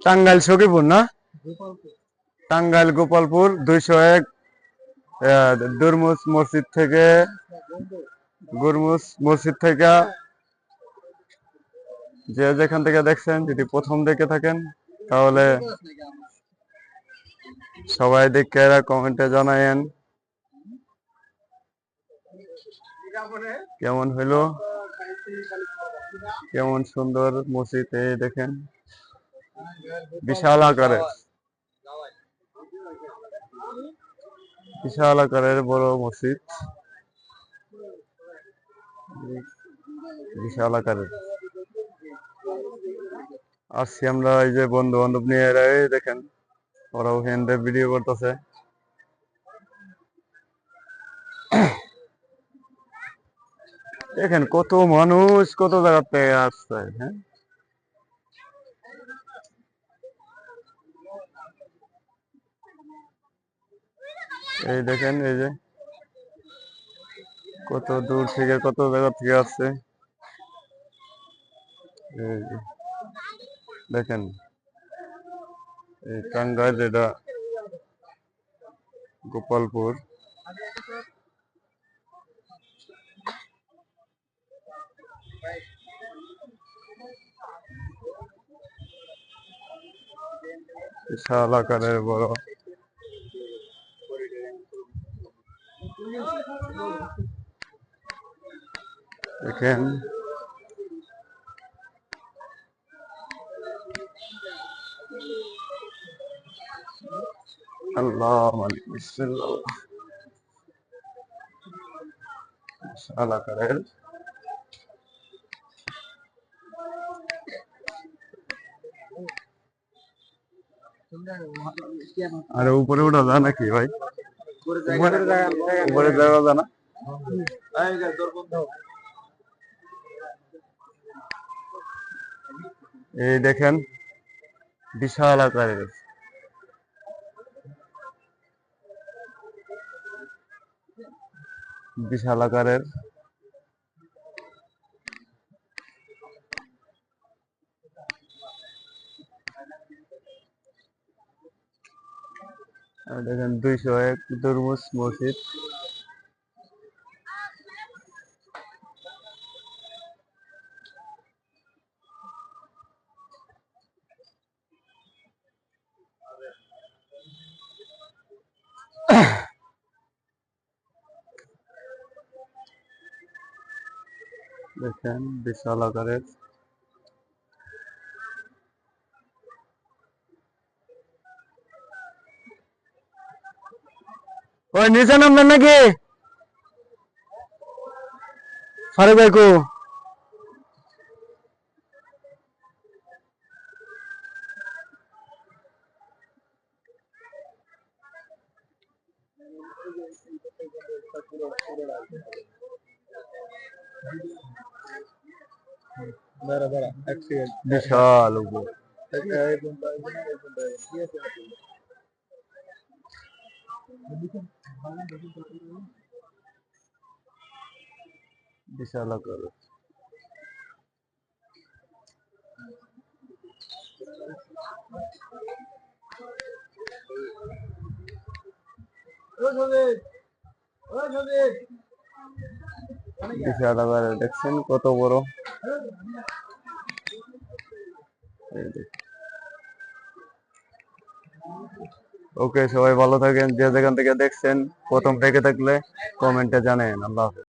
টাঙ্গাইল সখীপুর না? টাঙ্গাইল গোপালপুর দুইশো এক আহ, দুরমুজ মসজিদ থেকে গুরমুজ মসজিদ থেকে যে যেখান থেকে দেখছেন যদি প্রথম দেখে থাকেন তাহলে সবাই দেখে কমেন্টে জানায়েন। কেমন হইল? কেমন সুন্দর মসজিদ এই দেখেন। বিশাল আকারের। বিশাল আকারের বড় মসজিদ। বিশাল আকারের। আসছি আমরা এই যে বন্ধু বান্ধব নিয়ে এরা দেখেন, ওরাও হ্যান্ডে ভিডিও করতেছে। দেখেন কত মানুষ, কত জায়গা থেকে আসছে হ্যাঁ? এই দেখেন, এই যে কত দূর থেকে, কত জায়গা থেকে আসছে। দেখেন, এই টাঙ্গাইল এটা গোপালপুর। বিশাল আকারের বড় দেখেন। আল্লাহ বিসমিল্লাহ বিশাল আরে উপরে ওঠা যায় নাকি ভাই? উপরে যাওয়া যায় না? এই দেখেন বিশাল আকারের। বিশাল আকারের। দেখেন দুইশো এক দুরমুজ মসজিদ। দেখেন বিশাল আকারের। ওই নিচে নামবেন নাকি? ফারুক ভাই কো বিশাল উপর বিশাল আকার বিশাল আকারের দেখছেন কত বড় ওকে সবাই ভালো থাকেন, যে যেখান থেকে দেখছেন, প্রথম থেকে থাকলে কমেন্টে জানেন আল্লাহ হাফেজ।